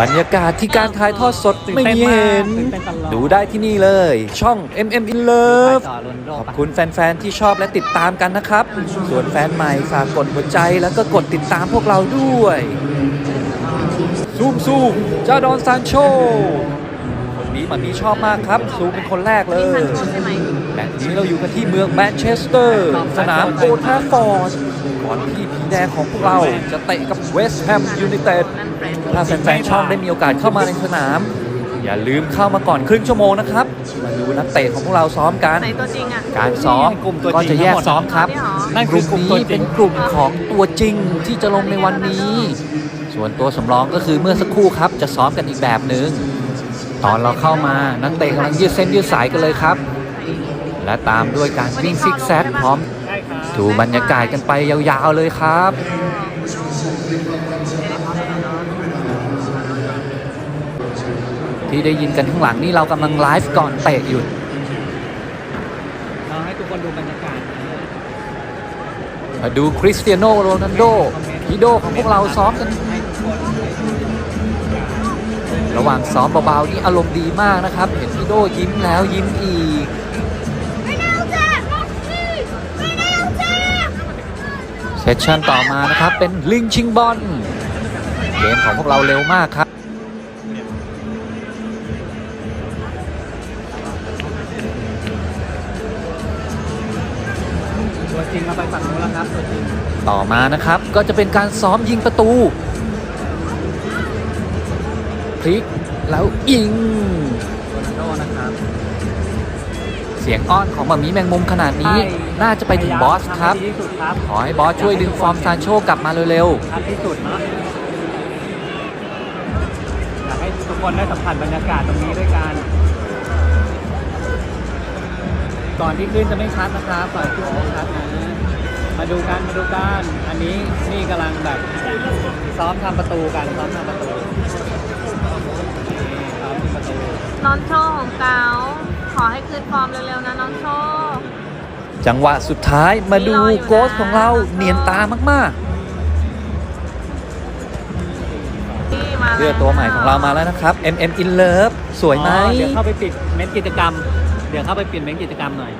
บรรยากาศที่การถ่ายทอดสดตื่นไม่เต้นมีมากเห็นตื่นเต้นตลอดดูได้ที่นี่เลย ช่อง MM in ไป Love ต่อโรนลโดขอบปะคุณแฟน ๆ ที่ชอบและติดตามกันนะครับ ส่วนแฟนใหม่ฝากกดหัวใจแล้วก็กดติดตามพวกเราด้วยซูมซูมจาดอนซานโชค นนี้มันมีชอบมากครับซูมเป็นคนแรกเลนี่ซัยนโชใช่ไหมและทีนี้เราอยู่กันที่เมืองแมนเชสเตอร์ สนามโอทราฟอร์ดก่อนที่ผีแดงของพวกเราจะเตะกับเวสต์แฮมยูไนเต็ดนั่นเฟรนด์ถ้าแฟนๆช่องได้มีโอกาสเข้ามาในสนาม อย่าลืมเข้ามาก่อนครึ่งชั่วโมงนะครับ มาดูนักเตะของพวกเราซ้อมกัน ไหนตัวจริงอะ การซ้อมกลุ่มตัวก็จริงจะแยกทั้งหมดซ้อมครับนี่เหรอนั่นกคืลุ่อมกลุ่มตัวนี้จริเป็งนกลุ่มของตัวจริงที่จะลงในวันนี้ ส่วนตัวสำรองก็คือเมื่อสักครู่ครับจะซ้อมกันอีกแบบหนึ่ง ตอนเราเข้ามานักเตะกำลังยืดเส้นยืดสายกันเลยครับ และตามด้วยการวิ่งซิกแซกพร้อมดูบรรยากาศกันไปยาวๆเลยครับที่ได้ยินกันข้างหลังนี่เรากำลังไลฟ์ก่อนเตะอยู่เราให้ทุกคนดูบรรยากาศมาดูคริสเตียโนโรนัลโดฮีโดของพวกเราซ้อมกัน ระหว่างซ้อมเบาๆนี่อารมณ์ดีมากนะครับ เห็นฮีโดยิ้มแล้วยิ้มอีกเซสชั่นต่อมานะครับเป็นลิงชิงบอลเกมของพวกเราเร็วมากครับตัวจริงเราไปฝั่งนู้นแล้วครับตัวจริงต่อมานะครับก็จะเป็นการซ้อมยิงประตู พลิกแล้วยิงโรนัลโดนะครับ เสียงอ้อนของมามีแมงมุมขนาดนี้น่าจะไปถึงบอสครับ ทำให้ดีที่สุดครับขอให้บอสช่วยดึงฟอร์มซานโชกลับมาเร็วทำที่สุดเนาะอยากให้ทุกคนได้สัมผัสบรรยากาศตรงนี้ด้วยกัน ก่อนที่ขึ้นจะไม่ชัดนะครับก่อนขึ้นจะไม่ชัดนะมาดูกันมาดูกัน อันนี้นี่กำลังแบบซ้อมทำประตูกันซ้อมทำประตู ให้คืนฟอร์มเร็วๆนะน้องโชว์ๆจังหวะสุดท้ายมาดูโกสของเราเนียนตามากนี่มาๆเสื้อตัวใหม่ของเรามาแล้วนะครับ MM in Love สวยไหมอ๋อเดี๋ยวเข้าไปปิดเม้นกิจกรรม เดี๋ยวเข้าไปปิดเม้นกิจกรรมหน่อย